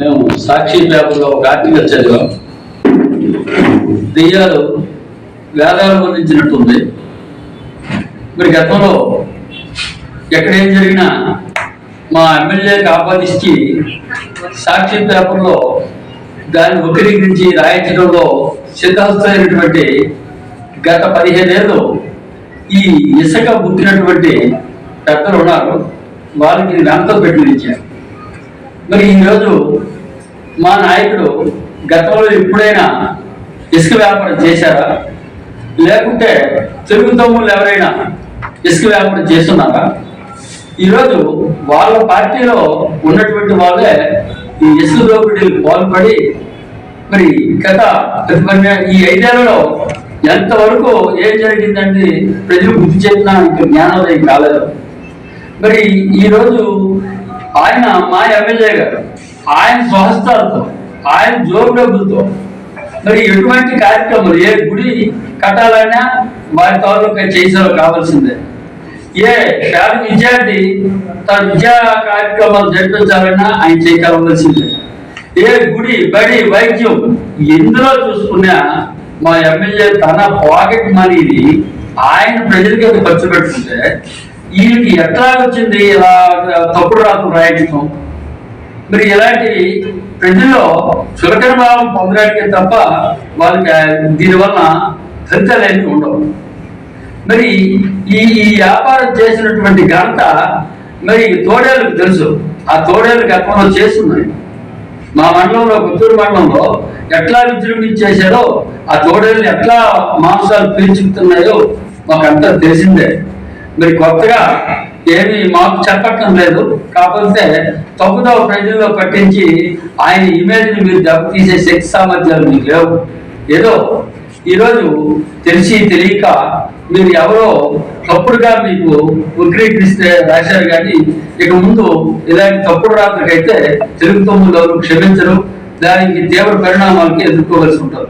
మేము సాక్షి పేపర్లో ఒక ఆర్టికల్ చదివాం. దెయ్యాలు వేదాలు వర్ణించినట్టుంది. మరి గతంలో ఎక్కడేం జరిగినా మా ఎమ్మెల్యేకి ఆపాదించి సాక్షి పేపర్లో దాన్ని వక్రీకరించి రాయించడంలో సిద్ధహస్తమైనటువంటి గత పదిహేనేళ్ళు ఈ ఇసుక బుక్కినటువంటి పెద్దలు ఉన్నారు. వాళ్ళకి వెంట పెట్టించారు మరి ఈరోజు మా నాయకుడు గతంలో ఎప్పుడైనా ఇసుక వ్యాపారం చేశారా? లేకుంటే తెలుగు తమ్ముళ్ళు ఎవరైనా ఇసుక వ్యాపారం చేస్తున్నారా? ఈరోజు వాళ్ళ పార్టీలో ఉన్నటువంటి వాళ్ళే ఈ ఇసుక దోపిడీలు పాల్పడి మరి గత ఈ ఐదేళ్ళలో ఎంతవరకు ఏం జరిగిందంటే ప్రజలు బుద్ధి చెప్పినా జ్ఞానోదయం కాలేదు. మరి ఈరోజు ఆయన మా ఎమ్మెల్యే గారు ఆయన స్వహస్తాలతో ఆయన జోబు డబ్బులతో. మరి ఎటువంటి కార్యక్రమాలు ఏ గుడి కట్టాలన్నా వారి తాలూకా చేసేవారు కావాల్సిందే. ఏ పేద విద్యార్థి తన విద్యా కార్యక్రమాలు జరిపించాలన్నా ఆయన చేయగలవలసిందే ఏ గుడి బడి వైద్యం ఎందులో చూసుకున్నా మా ఎమ్మెల్యే తన పాకెట్ మనీని ఆయన ప్రజలకి ఖర్చు పెడుతుంటే వీళ్ళకి ఎట్లా వచ్చింది ఇలా తప్పుడు రాత్రులు రాయించడం? మరి ఇలాంటివి ప్రజల్లో చులకన భావం పొందడానికి తప్ప వాళ్ళకి దీనివల్ల ఫలితాలు ఏమి ఉండవు. మరి ఈ ఈ వ్యాపారం చేసినటువంటి ఘనత మరి తోడేళ్ళకు తెలుసు. ఆ తోడేళ్ళు గతంలో చేస్తున్నాయి మా మండలంలో గుత్తూరు మండలంలో ఎట్లా విజృంభించేశారో ఆ తోడేళ్ళు ఎట్లా మాంసాలు పీల్చుకుతున్నాయో మాకంతా తెలిసిందే. మరి కొత్తగా ఏమి మాకు చెప్పటం లేదు కాకపోతే తప్పుదవ ప్రజల్లో పట్టించి ఆయన ఇమేజ్ని మీరు దెబ్బతీసే శక్తి సామర్థ్యాలు మీకు లేవు. ఏదో ఈరోజు తెలిసి తెలియక మీరు ఎవరో తప్పుడుగా మీకు ఉగ్రీకరిస్తే రాశారు కానీ ఇక ముందు ఇలాంటి తప్పుడు రాత్రికైతే తెలుగు తమ్ముళ్ళు ఎవరు క్షమించరు. దానికి తీవ్ర పరిణామాలకి ఎదుర్కోవలసి ఉంటారు